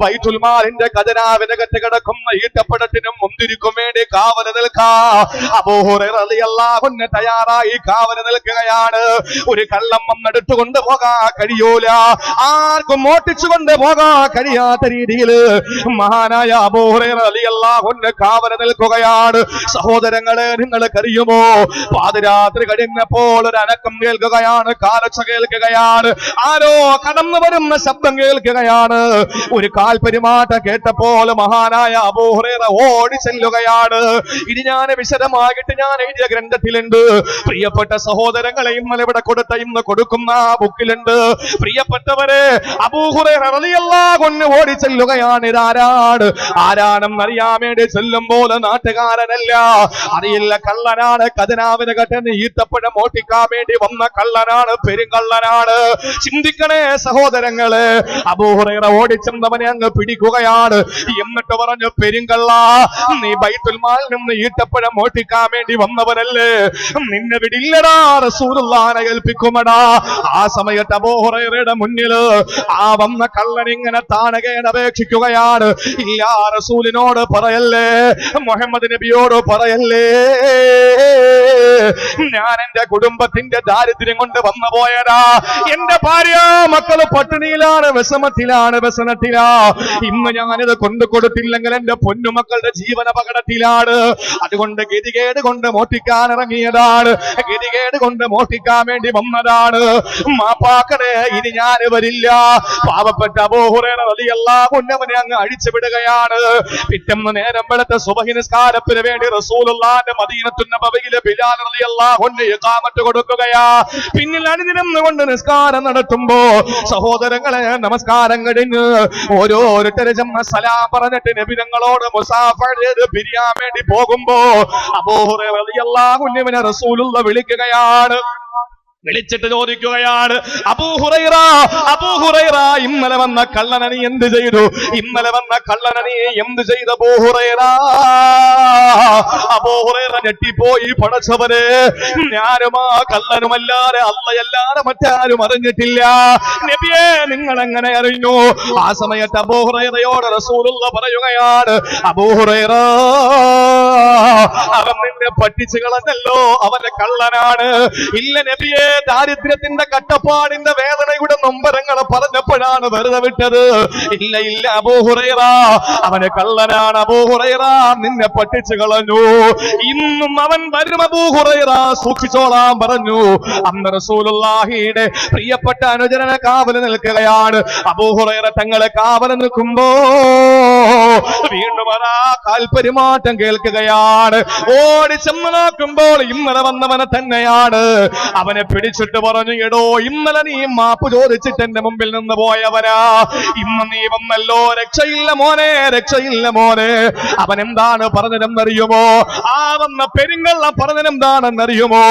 ബൈത്തുൽമാലിന്റെ ഖജനാവിനകത്ത് കിടക്കുന്ന ഈട്ടപ്പടത്തിനും മുന്തിരിക്കും വേണ്ടി കാവല നിൽക്കാ. അബൂഹുറലിയല്ലാഹുന്നെ തയ്യാറായി കാവല നിൽക്കുകയാണ്. ഒരു കള്ളം വന്നെടുത്തുകൊണ്ട് പോകാ കഴിയൂല ആർക്കും മോട്ടിച്ചുകൊണ്ട് പോകാ കഴിയാത്ത രീതിയിൽ മഹാനായ അബൂഹുറലിയല്ലാഹുന്നെ കാവല നിൽക്കുകയാണ്. സഹോദരങ്ങളെ നിങ്ങൾക്കറിയുമോ പാതിരാത്രി കഴിഞ്ഞപ്പോൾ ഒരു അനക്കം കേൾക്കുകയാണ് കാലച്ച കേൾക്കുകയാണ്. ആരോ കടന്നു വരുന്ന ശബ്ദം കേൾക്കുകയാണ്. ഒരു കാൽ പെരുമാറ്റം കേട്ടപ്പോൾ മഹാനായ അബൂഹുറേറ ഓടി ചെല്ലുകയാണ്. ഇനി ഞാൻ വിശദമായിട്ട് ഞാൻ എഴുതിയ ഗ്രന്ഥത്തിലുണ്ട്. പ്രിയപ്പെട്ട സഹോദരങ്ങളെ ഇന്നലെ ഇവിടെ കൊടുത്ത ഇന്ന് കൊടുക്കുന്ന ബുക്കിലുണ്ട്. പ്രിയപ്പെട്ടവരെ അബൂഹുറേറ കൊന്ന് ഓടി ചെല്ലുകയാണ്. ഇതാരാണ് ആരാണെന്ന് അറിയാൻ വേണ്ടി ചെല്ലുമ്പോൾ നാട്ടുകാരനല്ല. അറിയില്ല കള്ളനാണ്. കഥനാവിന് കെട്ടുന്ന ഈത്തപ്പഴം ഓട്ടിക്കാൻ വേണ്ടി വന്ന കള്ളനാണ്. പെരുങ്കള്ളനാണ്. ചിന്തിക്കണേ സഹോദരങ്ങൾ അബൂഹുറൈറ ഓടിച്ചെന്നവനെ അങ്ങ് പിടിക്കുകയാണ്. എന്നിട്ട് പറഞ്ഞു പെരുങ്കള്ള നീ ബൈത്തുൽ ബൈത്തുൽമാൽ നിന്ന് ഈട്ടപ്പഴം ഓട്ടിക്കാൻ വേണ്ടി വന്നവനല്ലേ നിന്നെ വിടില്ലടാ റസൂലുള്ളാനെ ഏൽപ്പിക്കുമടാ. ആ സമയത്ത് അബൂഹുറൈറയുടെ മുന്നിൽ ആ വന്ന കള്ളൻ ഇങ്ങനെ താണകേണ അപേക്ഷിക്കുകയാണ്. ഇല്ല റസൂലിനോട് പറയല്ലേ മുഹമ്മദ് നബിയോട് പറയല്ലേ ഞാൻ എന്റെ കുടുംബത്തിന്റെ ദാരിദ്ര്യം കൊണ്ട് വന്നു പോയടാ. എന്റെ ഭാര്യ മക്കൾ പട്ടിണിയിലാണ് വിഷമത്തിലാണ് വ്യസനത്തിലാ ഇന്ന് ഞാനിത് കൊണ്ടു കൊടുത്തില്ലെങ്കിൽ എന്റെ പൊന്നുമക്കളുടെ ജീവന അപകടത്തിലാണ് അതുകൊണ്ട് ഗതികേട് കൊണ്ട് മോട്ടിക്കാൻ ഇറങ്ങിയതാണ്. ഗതികേട് കൊണ്ട് മോട്ടിക്കാൻ വേണ്ടി വന്നതാണ്. മാപ്പാക്കണേ ഇനി ഞാൻ വരില്ല. പാവപ്പെട്ട അബോഹുറേറ വലിയല്ല മുന്നവനെ അങ്ങ് അഴിച്ചു വിടുകയാണ്. പിറ്റന്ന് നേരം വെളുത്ത സുബഹി നിസ്കാരത്തിന് വേണ്ടി റസൂലുള്ളാന്റെ മദീനത്തുന്ന നബവിയിലെ ബിലാൽ റളിയല്ലാഹുവിന് ഇഖാമത്ത് കൊടുക്കുകയാ. പിന്നിൽ അണിനിരന്നുകൊണ്ട് നിസ്കാരം നടത്തുമ്പോ സഹോദരങ്ങളെ നമസ്കാരം കഴിഞ്ഞ് ഓരോരുത്തരെ ജമ്മ സലാം പറഞ്ഞിട്ട് നബിതങ്ങളോട് മുസാഫർ ചെയ്ത് പിരിയാൻ വേണ്ടി പോകുമ്പോ അബൂഹുറ റളിയല്ലാഹു അൻഹുവിനെ റസൂലുള്ള വിളിക്കുകയാണ്. വിളിച്ചിട്ട് ചോദിക്കുകയാണ് അബൂഹുറൈറ അബൂഹുറൈറ ഇന്നലെ വന്ന കള്ളനനി എന്ത് ചെയ്തു? ഇന്നലെ വന്ന കള്ളനനി എന്ത് ചെയ്ത അബൂഹുറൈറ അബൂഹുറൈറ ഞെട്ടിപ്പോയി പടച്ചവനെ ഞാനും ആ കള്ളനുമല്ലാതെ അല്ലയല്ലാതെ മറ്റാരും അറിഞ്ഞിട്ടില്ല. നബിയെ നിങ്ങൾ എങ്ങനെ അറിഞ്ഞു? ആ സമയത്ത് അബൂഹുറൈറയോട് റസൂലുള്ള പറയുകയാണ് അബൂഹുറൈറ അവൻ നിന്നെ പറ്റിച്ചു കളഞ്ഞല്ലോ അവന്റെ കള്ളനാണ്. ഇല്ല നബിയെ ദാരിദ്ര്യത്തിന്റെ കട്ടപ്പാടിന്റെ വേദനയുടെ നൊമ്പരങ്ങൾ പറഞ്ഞപ്പോഴാണ് വെറുതെ വിട്ടത്. ഇല്ല ഇല്ല അബൂഹുറൈറ അവന് കള്ളനാണ് അബൂഹുറൈറ നിന്നെ പട്ടിച്ചു കളഞ്ഞു. ഇന്നും അവൻ വരും അബൂഹുറൈറ സൂക്ഷിച്ചോളാം പറഞ്ഞു. അന്ന് റസൂലുള്ളാഹിയുടെ പ്രിയപ്പെട്ട അനുജനനെ കാവൽ നിൽക്കുകയാണ്. അബൂഹുറൈറ തങ്ങളെ കാവൽ നിൽക്കുമ്പോ വീണ്ടും അതാ കാൽപെരുമാറ്റം കേൾക്കുകയാണ്. ഓടി ചെന്ന് ഇന്നലെ വന്നവനെ തന്നെയാണ്. അവനെ പിടിച്ചിട്ട് പറഞ്ഞു എടോ ഇന്നലെ നീ മാപ്പ് ചോദിച്ചിട്ട് എന്റെ മുമ്പിൽ നിന്ന് പോയവരാ ഇന്ന് നീ വന്നല്ലോ രക്ഷയില്ല മോനെ രക്ഷയില്ല മോനെ. അവൻ എന്താണ് പറഞ്ഞതെന്നറിയുമോ? ആ വന്ന പെരുങ്കള്ള പറഞ്ഞതെന്താണെന്നറിയുമോ?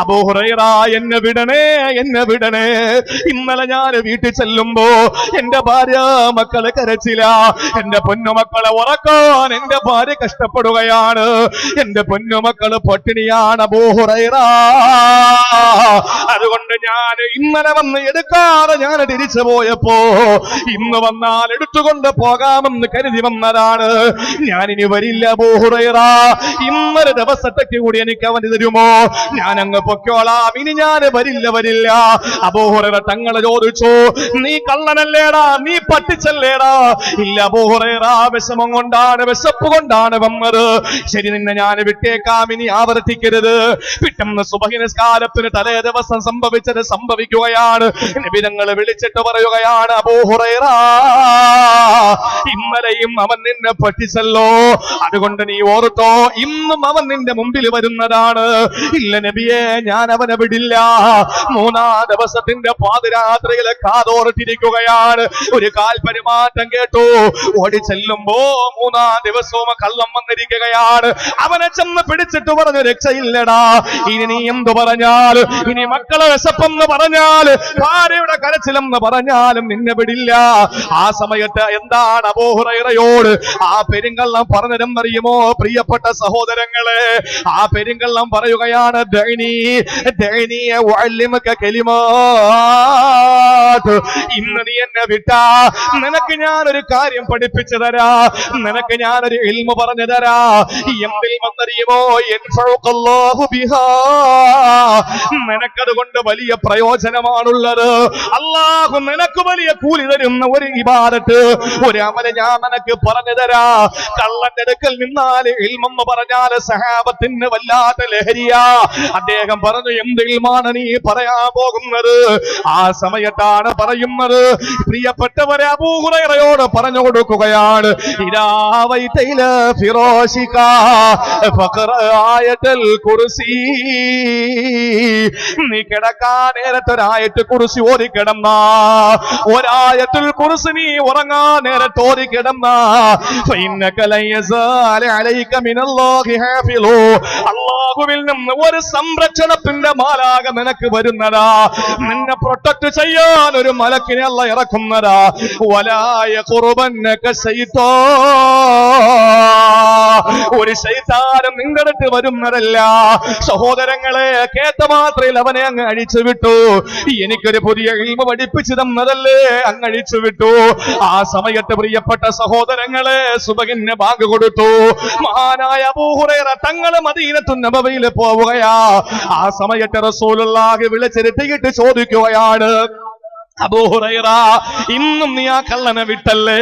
അബൂഹുറൈറ എന്നെ വിടണേ എന്നെ വിടണേ. ഇന്നലെ ഞാൻ വീട്ടിൽ ചെല്ലുമ്പോ എന്റെ ഭാര്യ മക്കളെ കരച്ചില്ല എന്റെ പൊന്നുമക്കളെ ഉറക്കാൻ എന്റെ ഭാര്യ കഷ്ടപ്പെടുകയാണ്. എന്റെ പൊന്നുമക്കൾ പട്ടിണിയാണ് അബൂഹുറൈറ അതുകൊണ്ട് ഞാൻ ഇന്നലെ വന്ന് എടുക്കാതെ ഞാൻ തിരിച്ചു പോയപ്പോ ഇന്ന് വന്നാൽ എടുത്തുകൊണ്ട് പോകാമെന്ന് കരുതി വന്നതാണ്. ഞാൻ ഇനി വരില്ല ബോഹുറയറാ ഇന്നലെ ദിവസത്തേക്ക് കൂടി എനിക്ക് അവന് തരുമോ? ഞാൻ അങ്ങ് പൊക്കോളാം ഇനി ഞാൻ വരില്ല വരില്ല. അബോഹുറ തങ്ങളെ ചോദിച്ചു നീ കള്ളനല്ലേടാ? നീ പട്ടിച്ചല്ലേടാ? ഇല്ല അബോഹുറ വിഷമം കൊണ്ടാണ് വിശപ്പ് കൊണ്ടാണ് വന്നത്. ശരി നിന്നെ ഞാൻ വിട്ടേക്കാം ഇനി ആവർത്തിക്കരുത്. പിറ്റന്ന് സുബഹിനസ്കാരത്തിന് തലേ ദിവസം സംഭവിച്ചത് സംഭവിക്കുകയാണ്. നിബിതങ്ങളെ വിളിച്ചിട്ട് പറയുകയാണ് അബൂഹുറൈറ ഇന്നലെയും അവൻ നിന്നെ പറ്റിച്ചല്ലോ. അതുകൊണ്ട് നീ ഓർത്തോ ഇന്നും അവൻ നിന്റെ മുമ്പിൽ വരുന്നതാണ്. ഇല്ല നബിയെ ഞാൻ അവനെ വിടില്ല. മൂന്നാം ദിവസത്തിന്റെ പാതിരാത്രിയിലെ കാതോർത്തിരിക്കുകയാണ്. ഒരു കാൽ പെരുമാറ്റം കേട്ടു. ഓടി ചെല്ലുമ്പോ മൂന്നാം ദിവസവും കള്ളം വന്നിരിക്കുകയാണ്. അവനെ ചെന്ന് പിടിച്ചിട്ട് പറഞ്ഞു രക്ഷയില്ലടാ. ഇനി നീ എന്തു പറഞ്ഞാൽ ഇനി മക്കളെ വിശപ്പെന്ന് പറഞ്ഞാൽ ഭാര്യയുടെ കരച്ചിലെന്ന് പറഞ്ഞാലും നിന്നെ വിടില്ല. ആ സമയത്ത് എന്താണ് അബോഹുറയോട് ആ പെരുങ്കള്ളം പറഞ്ഞതെന്നറിയുമോ? പ്രിയപ്പെട്ട സഹോദരങ്ങളെ ആ പെരുങ്കള്ളം പറയുകയാണ് ഇന്ന് നീ എന്നെ വിട്ടാ. നിനക്ക് ഞാനൊരു കാര്യം പഠിപ്പിച്ചു തരാ. നിനക്ക് ഞാനൊരു ഇൽമ പറഞ്ഞു തരാ. എന്തിൽ വന്നറിയുമോ യൻഫഉക്കല്ലാഹു ബിഹാ നിനക്കതുകൊണ്ട് വലിയ പ്രയോജനമാണുള്ളത്. അള്ളാഹു നിനക്ക് വലിയ കൂലി തരുന്ന ഒരു ഇബാദത്ത് ഒരു അമല ഞാൻ നിനക്ക് പറഞ്ഞു തരാ. കള്ളന്റെ അടുക്കൽ നിന്നാൽ ഇൽമെന്ന് പറഞ്ഞാൽ സഹാബത്തിന് വല്ലാത്ത ലഹരിയ. അദ്ദേഹം പറഞ്ഞു എന്ത് ഇൽമാണ് നീ പറയാൻ പോകുന്നത്? ആ സമയത്താണ് പറയുന്നത് പ്രിയപ്പെട്ടവരെ അബൂഹുറയോട് പറഞ്ഞു കൊടുക്കുകയാണ് ഇരാവൈതയിൽ ഫിറോഷിക ഫഖറ ആയത്തുൽ കുർസി. നീ കിടക്കാൻ നേരത്തൊരായത്ത് കുറിച്ച് ഓതി കിടന്ന. ഒരായത്തിൽ കുറിച്ച് നീ ഉറങ്ങാൻ നേരത്തെ ഓതി കിടന്ന. നിന്ന് ഒരു സംരക്ഷണത്തിന്റെ മാലാക നിനക്ക് വരുന്നതാ. നിന്നെ പ്രൊട്ടക്ട് ചെയ്യാൻ ഒരു മലക്കിനെ അല്ല ഇറക്കുന്നതാ. വലായ കുറുബന്നൊക്കെ ചെയ്തോ ഒരു ശൈതാനം നിങ്ങളിട്ട് വരുന്നതല്ല. സഹോദരങ്ങളെ കേട്ട മാത്രയിൽ അവനെ അങ്ങ് അഴിച്ചു വിട്ടു. എനിക്കൊരു പുതിയ ഇൽമ പഠിപ്പിച്ചു തന്നതല്ലേ അങ്ങ് അഴിച്ചു വിട്ടു. ആ സമയത്ത് പ്രിയപ്പെട്ട സഹോദരങ്ങളെ സുബകിന് ബാങ്ക് കൊടുത്തു. മഹാനായ അബൂഹുറേറ തങ്ങൾ മദീനത്തു നബവയിൽ പോവുകയാ. ആ സമയത്ത് റസൂലുള്ളാഹി വിളിച്ചിരുത്തിയിട്ട് ചോദിക്കുകയാണ് ഇന്നും നീ ആ കള്ളനെ വിട്ടല്ലേ?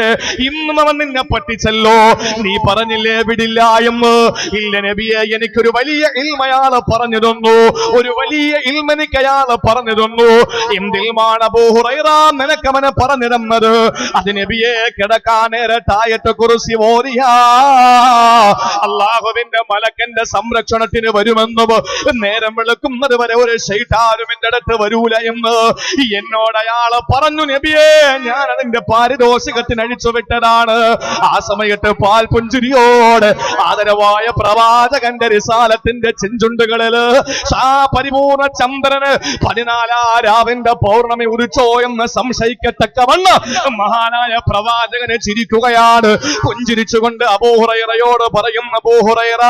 ഇന്നും അവൻ നിന്നെ പറ്റിച്ചല്ലോ. നീ പറഞ്ഞില്ലേ വിടില്ല എന്ന്? ഇല്ല നബിയെ എനിക്കൊരു വലിയ ഇൽമയാൾ പറഞ്ഞു തന്നു. ഒരു വലിയ ഇൽമനിക്ക് അയാൾ പറഞ്ഞു തന്നു. എന്തിൽമാണ് അബൂഹുറൈറ നിനക്ക് അവനെ പറഞ്ഞു തന്നത്? അത് നബിയെ കിടക്കാൻ നേരത്തായിട്ട് കുറിച്ച് ഓരിയാ അള്ളാഹുവിന്റെ മലക്കന്റെ സംരക്ഷണത്തിന് വരുമെന്നും നേരം വിളക്കുന്നത് വരെ ഒരു ശൈത്താരും എന്റെ അടുത്ത് വരൂല എന്ന്. എന്നോട് അയാൾ പറഞ്ഞു നബിയേ ഞാൻ അതിന്റെ പാരിതോഷികത്തിന് അഴിച്ചു വിട്ടതാണ്. ആ സമയത്ത് പാൽ പുഞ്ചിരിയോട് ആദരവായ പ്രവാചകന്റെ റിസാലത്തിന്റെ ചെഞ്ചുണ്ടുകളിൽ പരിപൂർണ ചന്ദ്രന് പതിനാലാ രാവിന്റെ പൗർണമി ഉദിച്ചോ എന്ന് സംശയിക്കത്തക്കവണ്ണം മഹാനായ പ്രവാചകനെ ചിരിക്കുകയാണ്. പുഞ്ചിരിച്ചുകൊണ്ട് അബോഹുറയറയോട് പറയുന്ന അബോഹുറയറ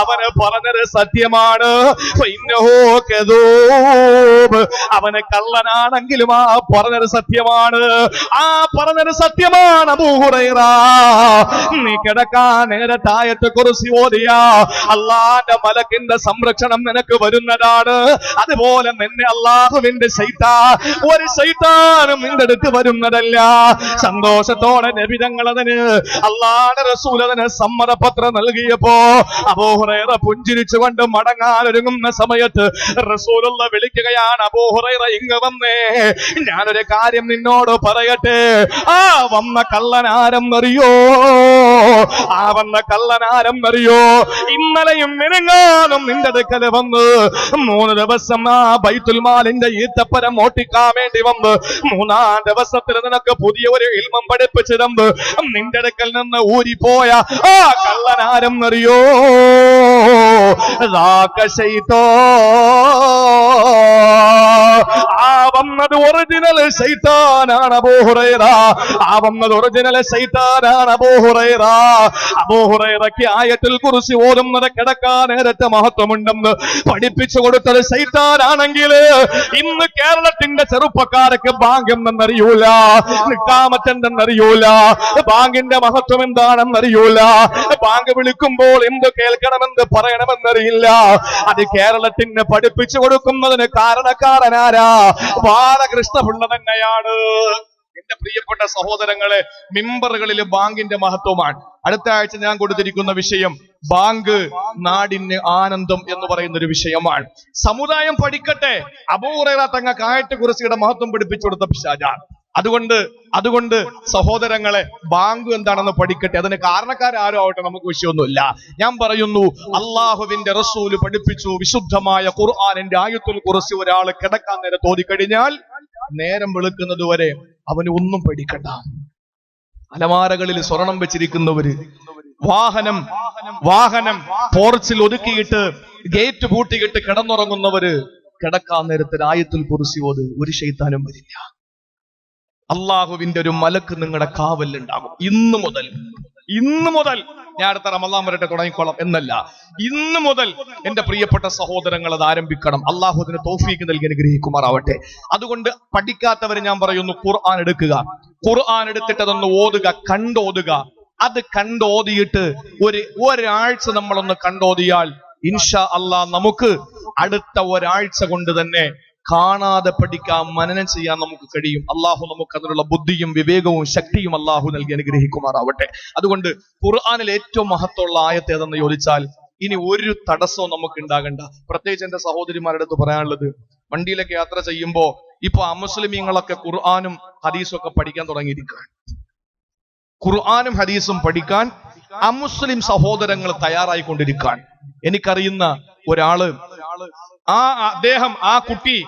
അവന് പറഞ്ഞത് സത്യമാണ്. അവന് കദൂബ്. കള്ളനാണെങ്കിലും ആ പറഞ്ഞത് സത്യമാണ്. ആ പറഞ്ഞത് സത്യമാണ് അബൂഹുറൈറ നീ കിടക്കാൻ നേരത്തായത്തെ കുറിച്ച് ഓതിയ. അള്ളാന്റെ മലക്കിന്റെ സംരക്ഷണം നിനക്ക് വരുന്നതാണ്. അതുപോലെ നിന്നെ അള്ളാഹുവിന്റെ ശൈത്താ ഒരു ശൈത്താനും നിന്റെ അടുത്ത് വരുന്നതല്ല. സന്തോഷത്തോടെ നബിതങ്ങൾ അതിന് അള്ളാന്റെ റസൂൽ അതിന് സമ്മതപത്രം നൽകിയപ്പോ അബൂഹുറൈറ പുഞ്ചിരിച്ചുകൊണ്ട് മടങ്ങാനൊരുങ്ങുന്ന സമയത്ത് റസൂലുള്ള വിളിക്കുകയാണ് അബൂഹുറൈറ ഇങ്ങ് ഇങ്ങ് വന്നേ. ഞാനൊരു കാര്യം നിന്നോട് പറയട്ടെ. ആ വന്ന കള്ളനാരെന്നറിയോ ആ വന്ന കള്ളനാരെന്നറിയോ ഇന്നലെയും മിനങ്ങാനും നിന്റെ അടുക്കൽ വന്ന് മൂന്ന് ദിവസം ആ ബൈത്തുൽ മാലിന്റെ ഈത്തപ്പരം ഓട്ടിക്കാൻ വേണ്ടി വന്ന് മൂന്നാം ദിവസത്തിൽ നിനക്ക് പുതിയ ഒരു ഇൽമം പഠിപ്പിച്ചു നിന്റെ അടുക്കൽ നിന്ന് ഊരിപ്പോയ ആ കള്ളനാരം അറിയോ ോ ആ വന്നത് ഒറിജിനൽ ശൈത്താനാണ് അബോഹുറേറ ആ വന്നത് ഒറിജിനൽ ശൈത്താനാണ് അബോഹുറേറ അബോഹുറേറയ്ക്ക് ആയത്തിൽ കുറിച്ച് ഓതുന്നത് കിടക്കാൻ നേരത്തെ മഹത്വമുണ്ടെന്ന് പഠിപ്പിച്ചു കൊടുത്തത് ശൈത്താനാണെങ്കിൽ ഇന്ന് കേരളത്തിന്റെ ചെറുപ്പക്കാരൊക്കെ ബാങ്ക് എന്തെന്നറിയൂല നിക്കാമറ്റെന്തെന്നറിയൂല ബാങ്കിന്റെ മഹത്വം എന്താണെന്നറിയൂല. ബാങ്ക് വിളിക്കുമ്പോൾ എന്ത് കേൾക്കണമെന്ന് പറയണമെന്നറിയില്ല. അത് കേരളത്തിന് പഠിപ്പിച്ചു കൊടുക്കുന്നതിന് കാരണക്കാരനാരാ? ബാലകൃഷ്ണപിള്ള തന്നെയാണ് എന്റെ പ്രിയപ്പെട്ട സഹോദരങ്ങളെ മിമ്പറുകളിൽ ബാങ്കിന്റെ മഹത്വമാണ്. അടുത്ത ആഴ്ച ഞാൻ കൊടുത്തിരിക്കുന്ന വിഷയം ബാങ്ക് നാടിന് ആനന്ദം എന്ന് പറയുന്ന ഒരു വിഷയമാണ്. സമുദായം പഠിക്കട്ടെ. അപൂർവ തങ്ങ കായറ്റ് കുറിച്ചിയുടെ മഹത്വം പഠിപ്പിച്ചു കൊടുത്ത പിശാചാണ്. അതുകൊണ്ട് അതുകൊണ്ട് സഹോദരങ്ങളെ ബാങ്ക് എന്താണെന്ന് പഠിക്കട്ടെ. അതിന് കാരണക്കാരും ആവട്ടെ നമുക്ക് വിഷയമൊന്നുമില്ല. ഞാൻ പറയുന്നു അള്ളാഹുവിന്റെ റസൂൽ പഠിപ്പിച്ചു. വിശുദ്ധമായ ഖുർആാനിന്റെ ആയത്തുൽ കുറച്ച് ഒരാൾ കിടക്കാൻ നേരം തോന്നിക്കഴിഞ്ഞാൽ നേരം വെളുക്കുന്നത് വരെ അവന് ഒന്നും പഠിക്കണ്ട. അലമാരകളിൽ സ്വർണം വെച്ചിരിക്കുന്നവര് വാഹനം വാഹനം പോർച്ചിൽ ഒതുക്കിയിട്ട് ഗേറ്റ് പൂട്ടിയിട്ട് കിടന്നുറങ്ങുന്നവര് കിടക്കാൻ നേരത്തെ ആയത്തിൽ കുറിസിയോത് ഒരു ശൈത്താനും വരില്ല. അള്ളാഹുവിന്റെ ഒരു മലക്ക് നിങ്ങളുടെ കാവലുണ്ടാകും ഇന്നു മുതൽ ഇന്നു മുതൽ ഞാൻ അടുത്ത റമദാൻ വരട്ടെ തുടങ്ങിക്കോളാം എന്നല്ല. ഇന്നു മുതൽ എന്റെ പ്രിയപ്പെട്ട സഹോദരങ്ങൾ അത് ആരംഭിക്കണം. അള്ളാഹു തോഫീക്ക് നൽകി അനുഗ്രഹിക്കുമാറാവട്ടെ. അതുകൊണ്ട് പഠിക്കാത്തവരെ ഞാൻ പറയുന്നു ഖുർആൻ എടുക്കുക. ഖുർആൻ എടുത്തിട്ട് അതൊന്ന് ഓതുക കണ്ടോതുക. അത് കണ്ടോതിയിട്ട് ഒരു ഒരാഴ്ച നമ്മളൊന്ന് കണ്ടോതിയാൽ ഇൻഷാ അല്ലാ നമുക്ക് അടുത്ത ഒരാഴ്ച കൊണ്ട് തന്നെ കാണാതെ പഠിക്കാം മനനം ചെയ്യാൻ നമുക്ക് കഴിയും. അള്ളാഹു നമുക്ക് അതിനുള്ള ബുദ്ധിയും വിവേകവും ശക്തിയും അള്ളാഹു നൽകി അനുഗ്രഹിക്കുമാറാവട്ടെ. അതുകൊണ്ട് ഖുർആാനിൽ ഏറ്റവും മഹത്വമുള്ള ആയത്ത് ഏതെന്ന് ചോദിച്ചാൽ ഇനി ഒരു തടസ്സവും നമുക്ക് ഉണ്ടാകണ്ട. പ്രത്യേകിച്ച് എന്റെ സഹോദരിമാരുടെ അടുത്ത് പറയാനുള്ളത് വണ്ടിയിലൊക്കെ യാത്ര ചെയ്യുമ്പോൾ ഇപ്പൊ അമുസ്ലിമീങ്ങളൊക്കെ ഖുർആാനും ഹദീസും ഒക്കെ പഠിക്കാൻ തുടങ്ങിയിരിക്കുകയാണ്. ഖുർആാനും ഹദീസും പഠിക്കാൻ അമുസ്ലിം സഹോദരങ്ങൾ തയ്യാറായിക്കൊണ്ടിരിക്കാൻ എനിക്കറിയുന്ന ഒരാൾ ആ അദ്ദേഹം ആ കുട്ടി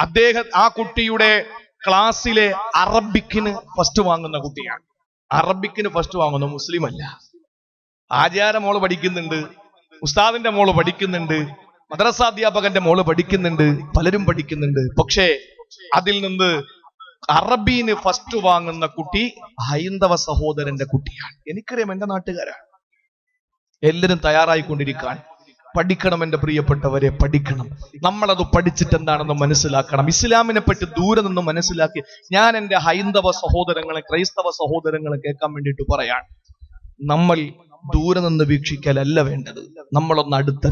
അദ്ദേഹം ആ കുട്ടിയുടെ ക്ലാസ്സിലെ അറബിക്കിന് ഫസ്റ്റ് വാങ്ങുന്ന കുട്ടിയാണ്. അറബിക്കിന് ഫസ്റ്റ് വാങ്ങുന്ന മുസ്ലിം അല്ല ആചാര മോൾ പഠിക്കുന്നുണ്ട് ഉസ്താദിന്റെ മോൾ പഠിക്കുന്നുണ്ട് മദ്രസാധ്യാപകന്റെ മോൾ പഠിക്കുന്നുണ്ട് പലരും പഠിക്കുന്നുണ്ട്. പക്ഷേ അതിൽ നിന്ന് അറബീന് ഫസ്റ്റ് വാങ്ങുന്ന കുട്ടി ഹൈന്ദവ സഹോദരന്റെ കുട്ടിയാണ്. എനിക്കറിയാം എന്റെ നാട്ടുകാരാണ്. എല്ലാവരും തയ്യാറായിക്കൊണ്ടിരിക്കാൻ പഠിക്കണം എന്റെ പ്രിയപ്പെട്ടവരെ പഠിക്കണം. നമ്മളത് പഠിച്ചിട്ട് എന്താണെന്ന് മനസ്സിലാക്കണം. ഇസ്ലാമിനെ പറ്റി ദൂരെ നിന്ന് മനസ്സിലാക്കി ഞാൻ എന്റെ ഹൈന്ദവ സഹോദരങ്ങളെ ക്രൈസ്തവ സഹോദരങ്ങളെ കേൾക്കാൻ വേണ്ടിയിട്ട് പറയാം. നമ്മൾ ദൂരെ നിന്ന് വീക്ഷിക്കലല്ല വേണ്ടത്. നമ്മളൊന്ന് അടുത്തറി